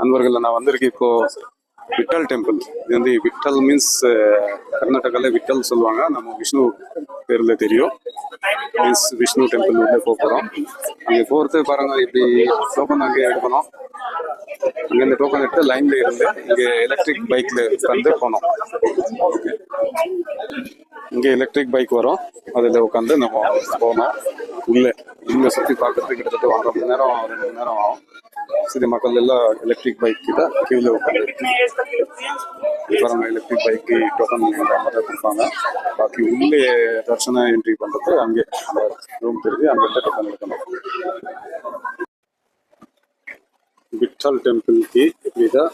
நண்பர்கள் நான் வந்திருக்கேன். இப்போ விட்டல் டெம்பிள் இது வந்து விட்டல் மீன்ஸ் கர்நாடகாவில் விட்டல் சொல்லுவாங்க. நம்ம விஷ்ணு பேரில் தெரியும். மீன்ஸ் விஷ்ணு டெம்பிள் உள்ளே போக போகிறோம். அங்கே போகிறது பாருங்கள் இப்படி டோக்கன் அங்கே எடுக்கணும். அங்கே இந்த டோக்கன் எடுத்து லைனில் இருந்து இங்கே எலக்ட்ரிக் பைக்கில் வந்து போனோம் இங்கே எலக்ட்ரிக் பைக் வரும். அதில் உட்காந்து நம்ம போனோம் உள்ளே. உள்ளே சுற்றி பார்க்கறதுக்கு கிட்டத்தட்ட ஒன்றரை மணி நேரம் ரெண்டு மணி நேரம் ஆகும். சிறு மக்கள் எல்லாம் எலக்ட்ரிக் பைக் கிட்ட கீழே உட்காந்து பாருங்க எலக்ட்ரிக் பைக்கு டோக்கன் மாதிரி கொடுப்பாங்க. பாக்கி உள்ளே தர்ஷன என்ட்ரி பண்ணுறது அங்கே அந்த ரூம் தெரிஞ்சு அங்கே டோக்கன் எடுக்கணும். விட்டல் டெம்பிள்க்கு இப்படி தான்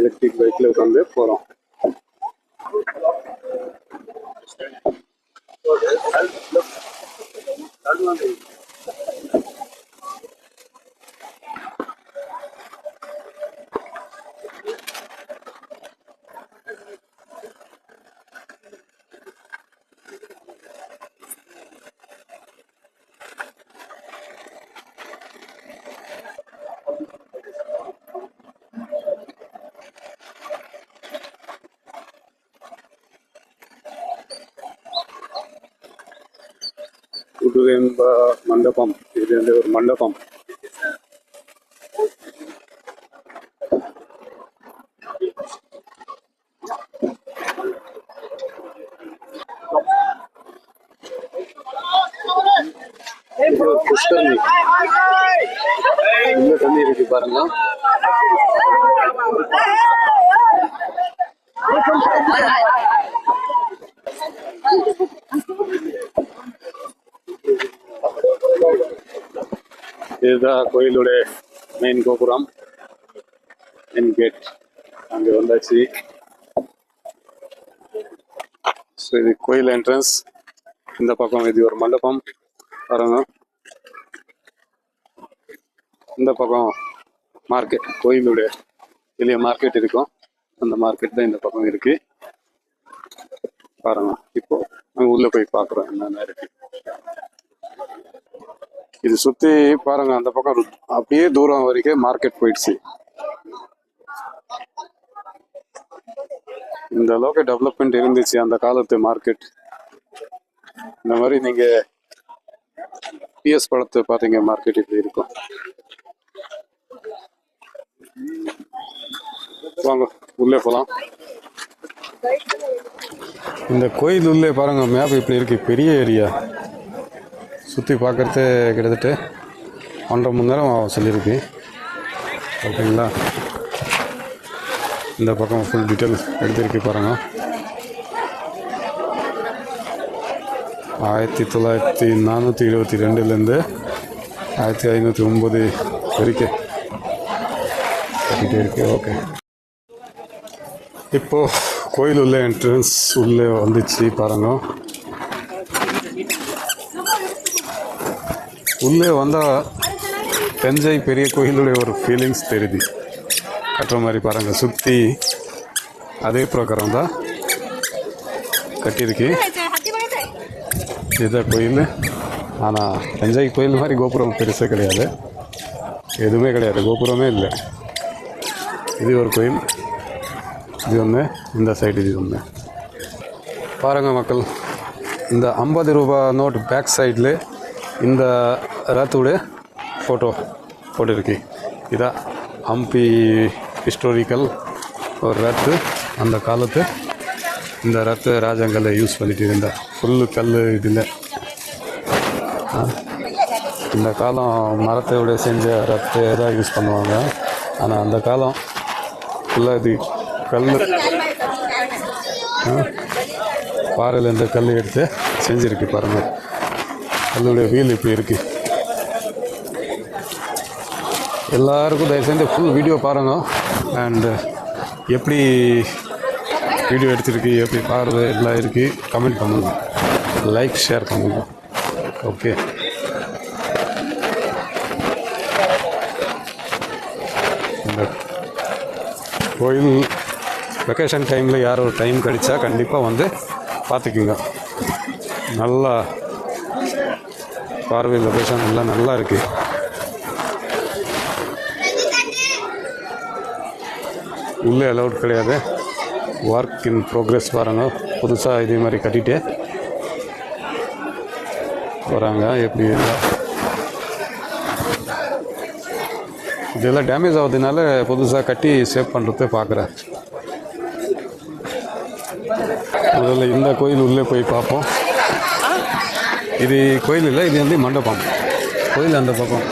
எலக்ட்ரிக் பைக்கில் உட்காந்து போகிறோம் So there's help. Look, that one is. புது என்ப மண்டபம் இது வந்து ஒரு மண்டபம் புஷ்கரணி உள்ள தண்ணி இருக்கு பாருங்க இதுதான் கோயிலுடைய மெயின் கோபுரம் மெயின் கேட் அங்கே வந்தாச்சு. ஸோ இது கோயில் என்ட்ரன்ஸ் இந்த பக்கம் இது ஒரு மண்டபம். பாருங்க. இந்த பக்கம் மார்க்கெட் கோயிலுடைய வெளியே மார்க்கெட் இருக்கும். அந்த மார்க்கெட் தான் இந்த பக்கம் இருக்கு. பாருங்க. இப்போ நாங்கள் உள்ளே போய் பார்க்குறோம் என்னென்ன இருக்கு. இது சுத்தி பாருங்க அந்த பக்கம் அப்படியே தூரம் வரைக்கும் மார்க்கெட் போயிடுச்சு. இந்த அளவுக்கு டெவலப்மெண்ட் இருந்துச்சு அந்த காலத்து மார்க்கெட் இந்த மாதிரி நீங்க பிஎஸ் படத்தை பாத்தீங்க மார்க்கெட் இப்படி இருக்கும். வாங்க உள்ளே போலாம். இந்த கோயில் உள்ளே பாருங்க மேப் இப்படி இருக்கு பெரிய ஏரியா சுற்றி பார்க்குறது கிட்டத்தட்ட ஒன்றரை மணி நேரம் சொல்லியிருக்கு. ஓகேங்களா? இந்த பக்கம் ஃபுல் டீட்டெயில் எடுத்திருக்கு பாருங்கள் ஆயிரத்தி தொள்ளாயிரத்தி நானூற்றி இருபத்தி ரெண்டுலேருந்து ஆயிரத்தி ஐநூற்றி ஒம்பது வரைக்கும் கட்டிகிட்டே இருக்கு. ஓகே. இப்போது கோயில் உள்ள என்ட்ரன்ஸ் உள்ளே வந்துச்சு பாருங்க. உள்ளே வந்தால் தஞ்சை பெரிய கோயிலுடைய ஒரு ஃபீலிங்ஸ் தெரியுது. கட்டுற மாதிரி பாருங்கள் சுற்றி அதே பிரகாரம் தான் கட்டியிருக்கு. இதுதான் கோயில். ஆனால் தஞ்சை கோயில் மாதிரி கோபுரம் பெருசாக கிடையாது. எதுவுமே கிடையாது கோபுரமே இல்லை. இது ஒரு கோயில். இது ஒன்று இந்த சைடு இது ஒன்று பாருங்கள் மக்கள் இந்த ஐம்பது ரூபா நோட் பேக் சைடில் இந்த ரத்தோடைய ஃபோட்டோ போட்டிருக்கு. இதான் ஹம்பி ஹிஸ்டோரிக்கல் ஒரு ரத்து. அந்த காலத்து இந்த ரத்து ராஜாங்கல்லை யூஸ் பண்ணிட்டு இருந்த. ஃபுல்லு கல் இதில். இந்த காலம் மரத்தோட செஞ்ச ரத்து தான் யூஸ் பண்ணுவாங்க. ஆனால் அந்த காலம் ஃபுல்லாக இது கல் பாறையில் இந்த கல் எடுத்து செஞ்சுருக்கு பாருங்கள் அதோடைய வீல் இப்படி இருக்குது எல்லாருக்கும் தயவு செஞ்சு ஃபுல் வீடியோ பாருங்க. அண்டு எப்படி வீடியோ எடுத்துருக்கு எப்படி பாடுறது எல்லாம் இருக்குது கமெண்ட் பண்ணுங்கள் லைக் ஷேர் பண்ணுங்க. ஓகே இந்த கோயில் வெக்கேஷன் டைமில் யார் ஒரு டைம் கிடைச்சா கண்டிப்பாக வந்து பார்த்துக்குங்க. நல்லா பார்வை லொக்கேஷன் எல்லாம் நல்லா இருக்குது உள்ளே அலௌட் கிடையாது. ஒர்க் இன் ப்ரோக்ரஸ் பாருங்க. புதுசாக இதே மாதிரி கட்டிட்டு வராங்க. எப்படி இல்லை. இதெல்லாம் டேமேஜ் ஆகுதுனால புதுசாக கட்டி சேவ் பண்ணுறது பார்க்குறேன் முதல்ல இந்த கோயில் உள்ளே போய் பார்ப்போம். இது கோயில் இல்லை இது வந்து மண்டபம். கோயில் அந்த பக்கம்.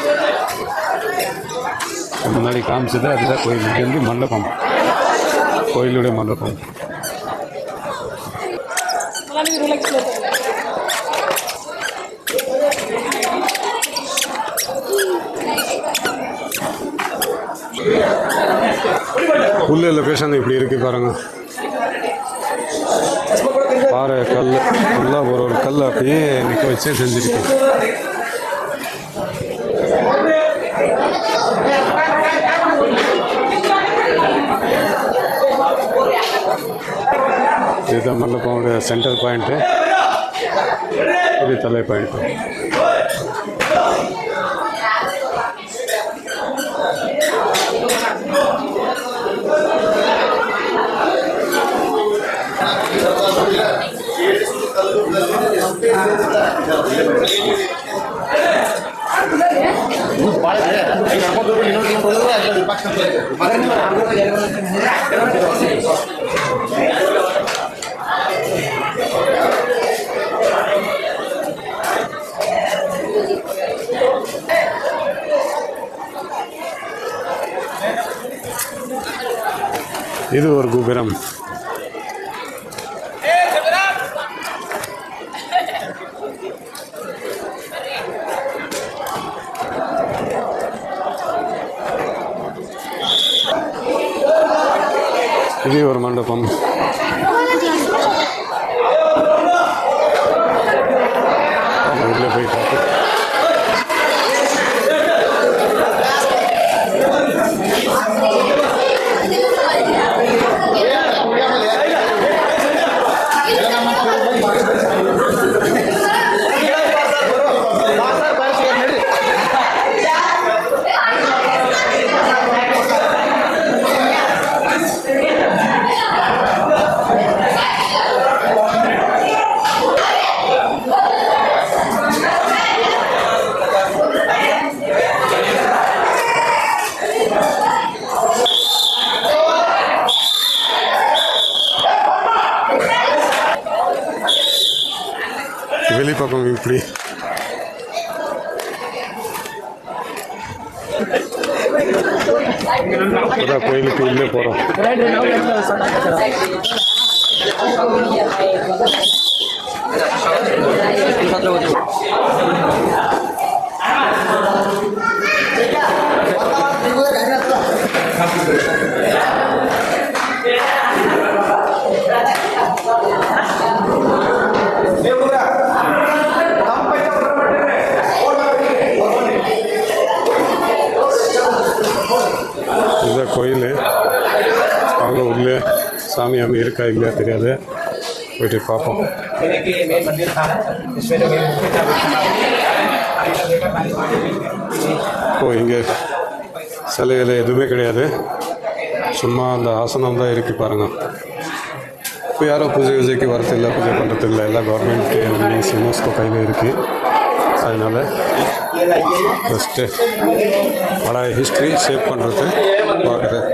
முன்னாடி காமிச்சது அதுதான் கோயில். இது வந்து மண்டபம். கோயிலுடைய மண்டபம். உள்ள பேசாங்க இப்படி இருக்கு பாருங்க. பாறை கல் ஃபுல்லாக ஒரு ஒரு கல் அப்படியே நிற்க வச்சே செஞ்சுருக்கு இதுதான் மண்டபோட சென்டர் பாயிண்ட்டு இது தலை பாயிண்ட்டு இது ஒரு கோபுரம். இது ஒரு மண்டபம் உள்ளே போய் பார்த்து வெளிப்பக்கம் இப்படி. இப்பதான் கோயிலுக்கு உள்ளே போகிறோம் கோயில். அவங்க உள்ளே சாமி அங்கே இருக்கா இல்லையா தெரியாது. போயிட்டு பார்ப்போம். ஓ இங்கே சிலையில் எதுவுமே கிடையாது. சும்மா அந்த ஆசனம் தான் இருக்குது பாருங்கள் இப்போ யாரும் பூஜை பூஜைக்கு வரதில்லை பூஜை பண்ணுறதில்லை எல்லாம் கவர்மெண்ட் மீன்ஸ் யுனெஸ்கோ கையில் இருக்குது அதனால் ஃபஸ்ட்டு பழைய ஹிஸ்ட்ரி சேவ் பண்ணுறது பார்க்குறேன்.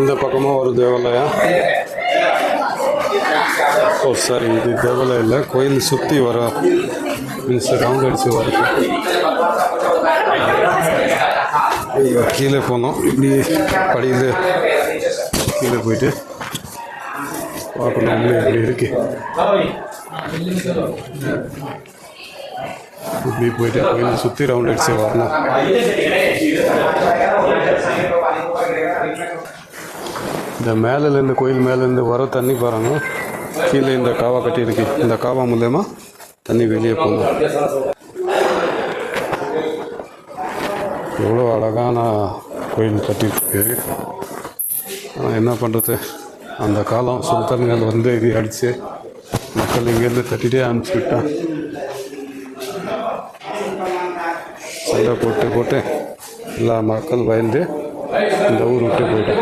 இந்த பக்கமாக ஒரு தேவாலயம். ஓ சாரி இது தேவாலயம் இல்லை. கோயில் சுற்றி வர மீன்ஸ் ரவுண்ட் அடிச்சு வருது கீழே போனோம். இப்படி படியில் கீழே போயிட்டு பார்க்கணும். இப்படி எப்படி இருக்கு. இப்படி போயிட்டு கோயில் சுற்றி ரவுண்ட் அடிச்சு வரணும் இந்த மேலேருந்து கோயில் மேலேருந்து வர தண்ணி பாருங்க. கீழே இந்த காவா கட்டி இருக்கு. இந்த காவா மூலயமா தண்ணி வெளியே போகும். எவ்வளோ அழகான கோயில் கட்டியிருக்கு. ஆனால் என்ன பண்ணுறது அந்த காலம் சுல்தான்கள் வந்து இது அடித்து மக்கள் இங்கேருந்து தட்டிகிட்டே அனுப்பிச்சு விட்டான் சண்டை போட்டு போட்டு எல்லா மக்கள் பயந்து இந்த ஊர் விட்டு போயிட்டேன்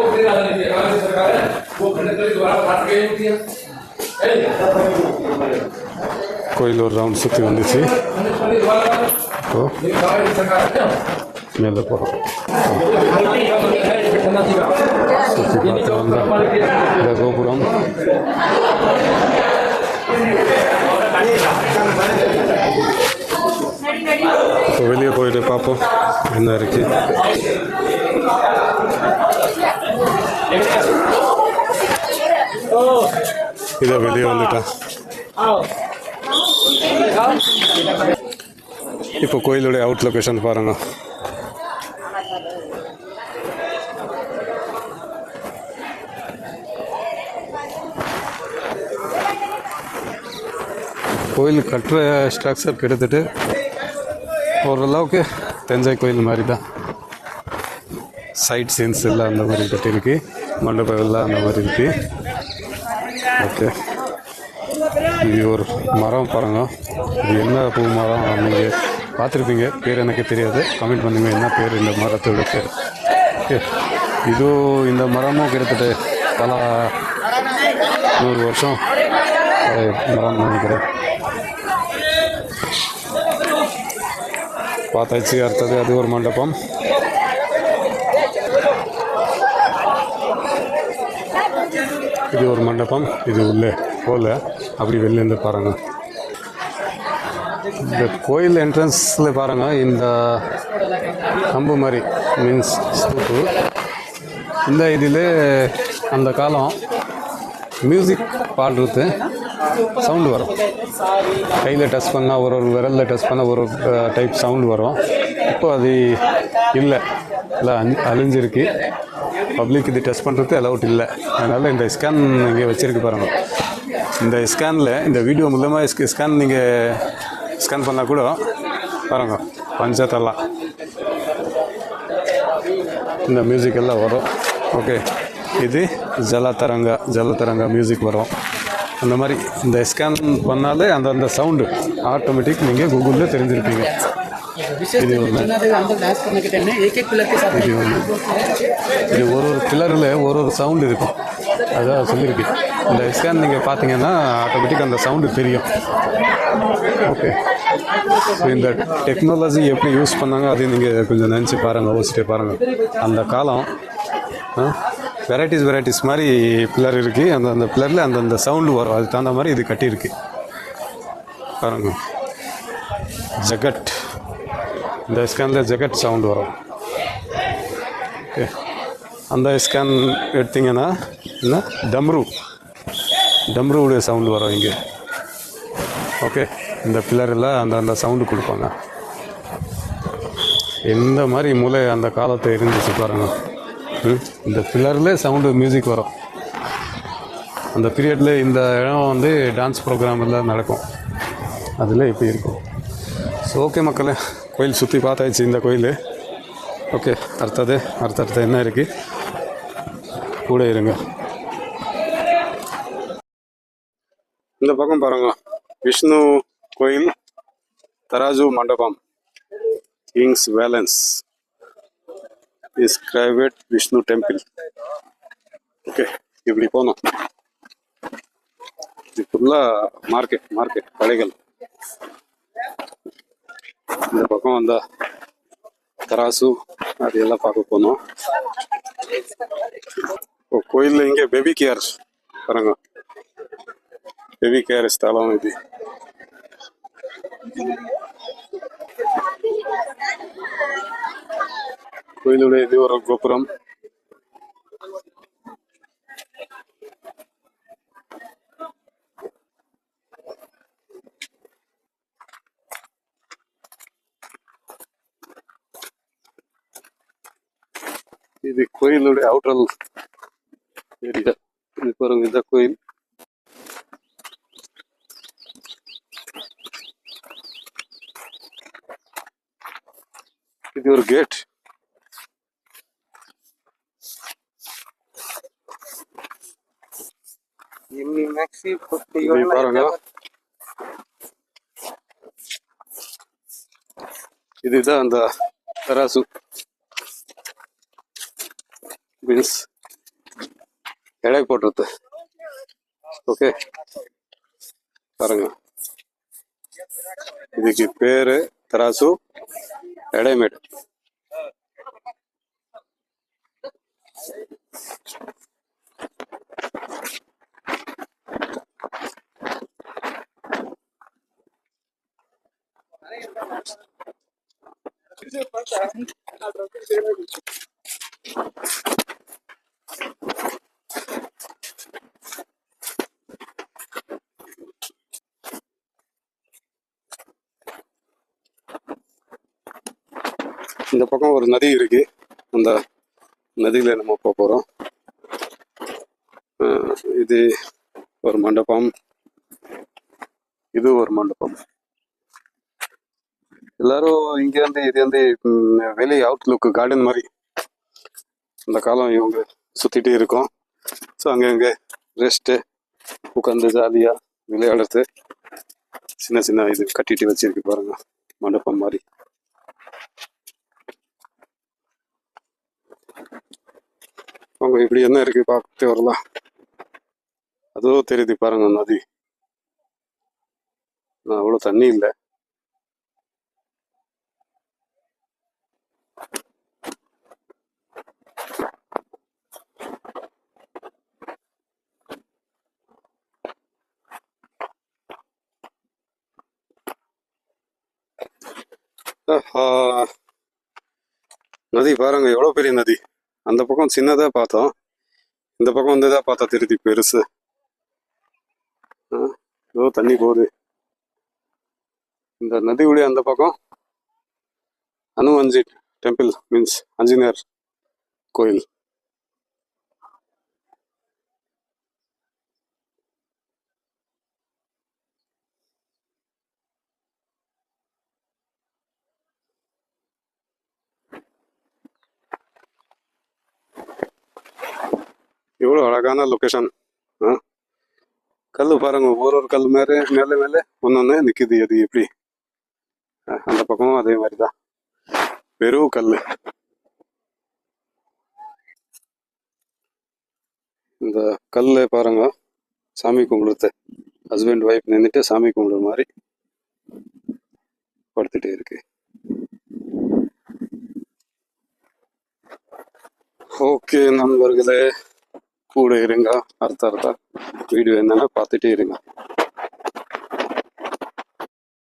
கோயில் ஒரு ரவுண்ட் சுற்றி வந்துச்சு இப்போ மேலே போகிறோம் சுற்றி பார்த்து வந்தா இந்த கோபுரம் இப்போ வெளியே போயிட்டு பார்ப்போம். என்ன இருக்கு? இதை வெளியே வந்துட்டேன் இப்போ கோயிலுடைய அவுட் லொக்கேஷன் பாருங்க. கோயில் கட்டுற ஸ்ட்ரக்சர் கிட்டத்தட்ட ஓரளவுக்கு தஞ்சை கோயில் மாதிரி தான் சைட் சீன்ஸ் எல்லாம் அந்த மாதிரி கட்டியிருக்கு. மண்டபம் எல்லாம் அந்த மாதிரி இருக்கு. ஓகே இது ஒரு மரம் பாருங்க. இது என்ன பூ மரம்? நீங்கள் பார்த்துருப்பீங்க. பேர் எனக்கு தெரியாது. கமெண்ட் பண்ணுங்க. என்ன பேர் இந்த மரத்தோட பேர்? ஓகே இது இந்த மரமும் கிட்டத்தட்ட பல நூறு வருஷம் மரம் நினைக்கிறேன். பார்த்தாச்சு அடுத்தது அது ஒரு மண்டபம். இது ஒரு மண்டபம் இது உள்ளே போல. அப்படி வெளிலேருந்து பாருங்கள் இந்த கோயில் என்ட்ரன்ஸில் பாருங்கள் இந்த கம்பு மாதிரி மீன்ஸ் ஸ்தூப்பு இந்த இதில் அந்த காலம் மியூசிக் பாடுறது. சவுண்டு வரும். கையில் டச் பண்ணால் ஒரு ஒரு விரலில் டச் பண்ணால் ஒரு டைப் சவுண்டு வரும். இப்போ அது இல்லை. இல்லை அழிஞ்சிருக்கு. பப்ளிக் இது டெஸ்ட் பண்ணுறது அலவுட் இல்லை. அதனால் இந்த ஸ்கேன் இங்கே வச்சுருக்கு பாருங்கள் இந்த ஸ்கேனில் இந்த வீடியோ மூலமாக ஸ்கேன் நீங்கள் ஸ்கேன் பண்ணால் கூட பாருங்க. பஞ்சாயத்தெல்லாம் இந்த மியூசிக் எல்லாம் வரும். ஓகே இது ஜலதரங்க ஜலதரங்க மியூசிக் வரும். அந்த மாதிரி இந்த ஸ்கேன் பண்ணாலே அந்தந்த சவுண்டு ஆட்டோமேட்டிக் நீங்கள் கூகுளில் தெரிஞ்சிருப்பீங்க. இது இது இது ஒரு ஒரு பில்லரில் ஒரு ஒரு சவுண்டு இருக்கும். அதான் சொல்லியிருக்கேன் இந்த ஸ்கேன் நீங்கள் பார்த்தீங்கன்னா ஆட்டோமேட்டிக் அந்த சவுண்டு தெரியும். ஓகே ஸோ இந்த டெக்னாலஜி எப்படி யூஸ் பண்ணாங்க அதையும் நீங்கள் கொஞ்சம் நினச்சி பாருங்கள் யோசிச்சுட்டே பாருங்கள் அந்த காலம் ஆ? வெரைட்டிஸ் வெரைட்டிஸ் மாதிரி பில்லர் இருக்குது அந்த அந்த பில்லரில் அந்தந்த சவுண்டு வரும். அதுக்கு தகுந்த மாதிரி இது கட்டியிருக்கு. பாருங்க. ஜகட். இந்த ஸ்கேனில் ஜகட் சவுண்டு வரும். ஓகே. அந்த ஸ்கேன் எடுத்தீங்கன்னா என்ன? டம்ரு. டம்ருவுடைய சவுண்டு வரும் இங்கே. ஓகே. இந்த பில்லரில் அந்த அந்த சவுண்டு கொடுப்பாங்க. எந்த மாதிரி மூளை அந்த காலத்தை இருந்துச்சு பாருங்கள் இந்த பில்லரில் சவுண்டு மியூசிக் வரும். அந்த பீரியடில் இந்த இடம் வந்து டான்ஸ் ப்ரோக்ராம் எல்லாம் நடக்கும். அதில் இப்போ இருக்கும். ஸோ ஓகே மக்களே கோயில் சுற்றி பார்த்தாச்சு இந்த கோயில். ஓகே அடுத்தது அடுத்தடுத்த என்ன இருக்குது கூட இருங்க. இந்த பக்கம் பாருங்க. விஷ்ணு கோயில் தராஜு மண்டபம். King's balance is private Vishnu temple okay இப்படி போனோம் இது ஃபுல்லாக மார்க்கெட் மார்க்கெட் கடைகள். இந்த பக்கம் வந்தா தராசு அது எல்லாம் பார்க்க போனோம் இப்போ கோயிலில் இங்கே பேபி கேர் பாருங்க. பேபி கேர் ஸ்தலம் இது. கோயிலுடைய இது ஒரு கோபுரம் இது கோயிலுடைய அவுட்டர் ஏரியா இது பாருங்க இந்த கோயில் இது ஒரு கேட் பாருங்க இதுதான் அந்த தராசு மீன்ஸ் எடை போடுறது ஓகே பாருங்க இதுக்கு பேரு தராசு எடைமேடு இந்த பக்கம் ஒரு நதி இருக்கு. அந்த நதியில நம்ம போக போறோம். இது ஒரு மண்டபம். இது ஒரு மண்டபம். எல்லாரும் இங்க இருந்து இது வந்து வெளியே அவுட்லுக் கார்டன் மாதிரி அந்த காலம் இவங்க சுத்திட்டே இருக்கோம். ஸோ அங்கங்க ரெஸ்ட்டு உட்காந்து ஜாலியா விளையாடுறது. சின்ன சின்ன இது கட்டிட்டு வச்சிருக்கு பாருங்க மண்டபம் மாதிரி. அவங்க இப்படி என்ன இருக்கு பார்த்துட்டு வரலாம். அதோ தெரியுது பாருங்க நதி. அவ்வளோ அவ்வளவு தண்ணி இல்லை ஆஹா. நதி பாருங்க எவ்வளோ பெரிய நதி. அந்த பக்கம் சின்னதாக பார்த்தோம். இந்த பக்கம் வந்து தான் பார்த்தா திருதி பெருசு. ஆ, ஏதோ தண்ணி போகுது. இந்த நதி உடைய அந்த பக்கம் அனுமஞ்சி டெம்பிள் மீன்ஸ் அஞ்சினியர் கோயில். எவ்வளோ அழகான லொக்கேஷன் ஆ? கல் பாருங்க ஒரு ஒரு கல் மேலே மேலே மேலே ஒன்று நிக்குது. அது எப்படி? அந்த பக்கமும் அதே மாதிரி தான் வெறும் கல் இந்த கல் பாருங்க சாமி கும்பிடுறது. ஹஸ்பண்ட் ஒய்ஃப் நின்றுட்டு சாமி கும்பிடுற மாதிரி படுத்துட்டே இருக்கு. ஓகே நண்பர்களே. கூட இருங்க. அர்த்த அர்த்த வீடியோ என்னன்னா பார்த்துட்டே இருங்க.